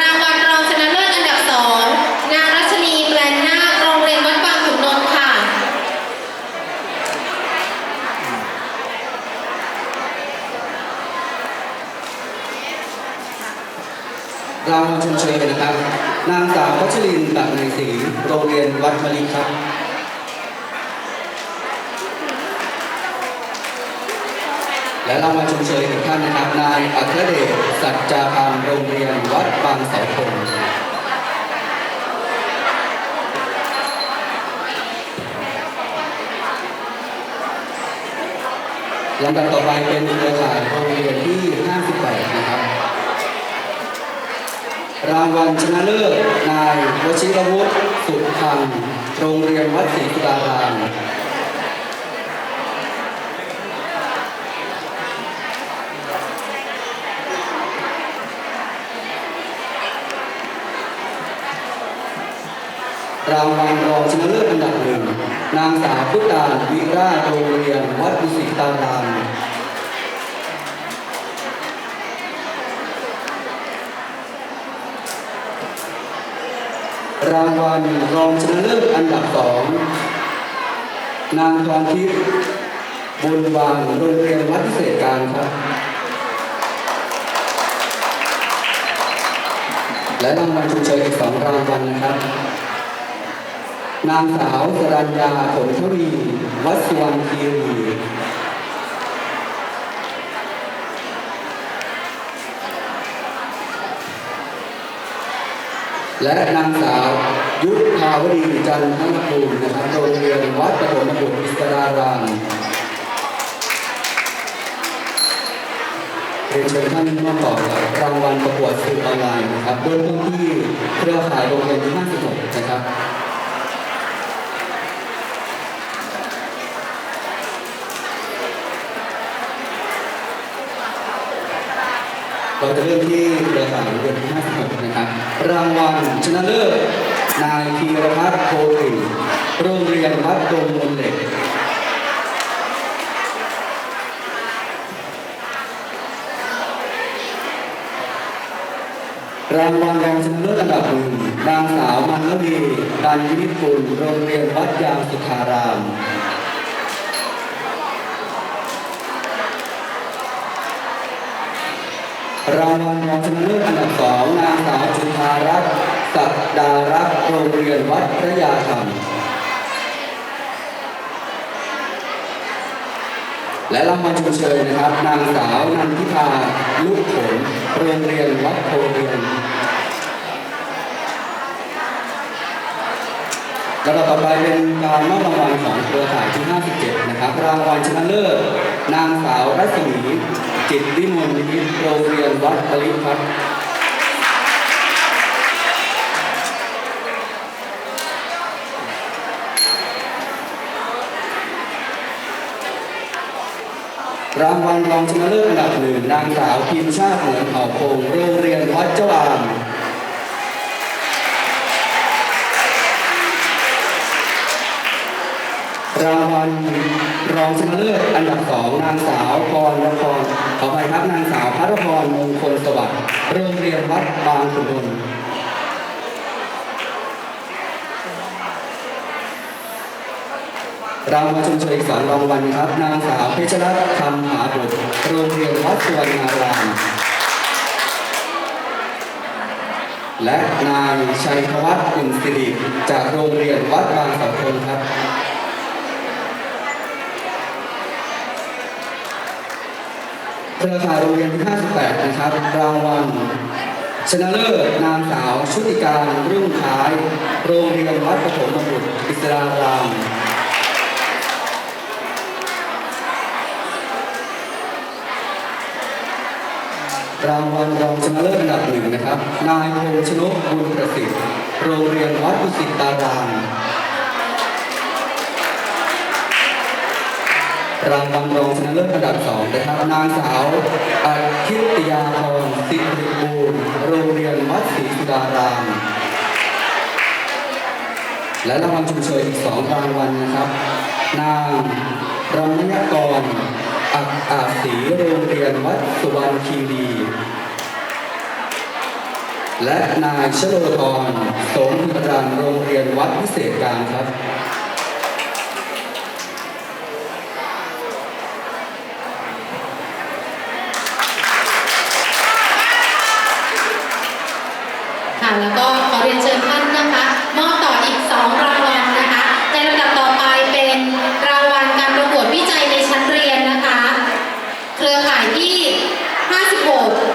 รางวัลรองชนะเลิศอันดับสองนางรัชนีแปลนนาคโรงเรียนวัดบางขุนนท์ค่ะ รางวัลชมเชยนะครับ นางสาววัชรินตัดในศรีโรงเรียนวัดมะลิครับ และรางวัลชมเชยอีกท่านนะครับ นายอัครเดช สัจจาพามโรงเรียนวัดบางเสาธงลำดับต่อไปเป็นเครือข่ายโรงเรียนที่ 58 นะครับ รางวัลชนะเลิศนายวชิรวุฒิสุดพันธ์โรงเรียนวัดศรีสุดาราม รางวัลรองชนะเลิศอันดับหนึ่งนางสาวพุทธาวิราชโรงเรียนวัดดุสิตารามรางวัลรองชนะเลิศอันดับสองนางทองทิพย์บุญวางโรงเรียนวัดพิเศษการครับ และรางวัลชมเชยอีกสองรางวัลนะครับ นางสาวสรัญญาผลทวีวัดสวรรคีรีและนางสาวยุทธาวดีจันทนภูมินะครับโรงเรียนวัดประถมบุตรอิสรารามเรียนเชิญท่านร่วมต่อกับรางวัลประกวดสื่อออนไลน์นะครับบนพื้นที่เครือข่ายโรงเรียนที่56นะครับ เราจะเริ่มที่รือข่ารเรียนที่56นะครับ รางวัลชนะเลิศ นายธีรพัฒน์โพธิโรงเรียนวัดดงมนเหล็กรางวัลรองชนะเลิศอันดับหนึ่งนางสาวมันลวีดันยิกุลโรงเรียนวัดยางสุธาราม รางวัลรองชนะเลิศอันดับสองนางสาวจุธารัตน์สัปดารักษ์โรงเรียนวัดพระยาธรรมและรางวัลชมเชยนะครับ นางสาวนันทิพาลูกผลโรงเรียนวัดโพเรียน ลำดับต่อไปเป็นการมอบรางวัลของเครือข่ายที่57 นะครับ รางวัลชนะเลิศนางสาวรัศมีจิตวิมลนิตโรงเรียนวัดปริพัฒน์รางวัลรองชนะเลิศอันดับหนึ่งนางสาวพิมชาติเหมือนเผ่าพงโรงเรียนวัดเจ้าอาม รางวัลรองชนะเลิศอันดับสองนางสาวพรนครขออภัยครับนางสาวพัทพรมงคลสวัสดิ์โรงเรียนวัดบางขุนนนท์รางวัลชมเชยสองรางวัลครับ นางสาวเพชรรัตน์คำหาบุตรโรงเรียนวัดสวนาราม และนายชัยธวัฒน์อุ่นสิริจากโรงเรียนวัดบางสาธงครับ เครือข่ายโรงเรียนที่58 นะครับ รางวัลชนะเลิศนางสาว ชุติการรุ่งคล้าย โรงเรียนวัดปฐมบุตรอิสรารามรางวัลรองชนะเลิศอันดับหนึ่งนะครับ นายพงชนกบุญประสิทธิ์ โรงเรียนวัดดุสิตาราม รางวัลรองชนะเลิศอันดับสองนะครับนางสาวอาทิตยาพรสิริบูรณ์โรงเรียนวัดศรีสุดาราม และรางวัลชมเชยอีกสองรางวัลนะครับ นางรำนยกรอักอาศรีโรงเรียนวัดสุวรรณคีรีและนายชโลธรสมพิรันโรงเรียนวัดพิเศษการครับ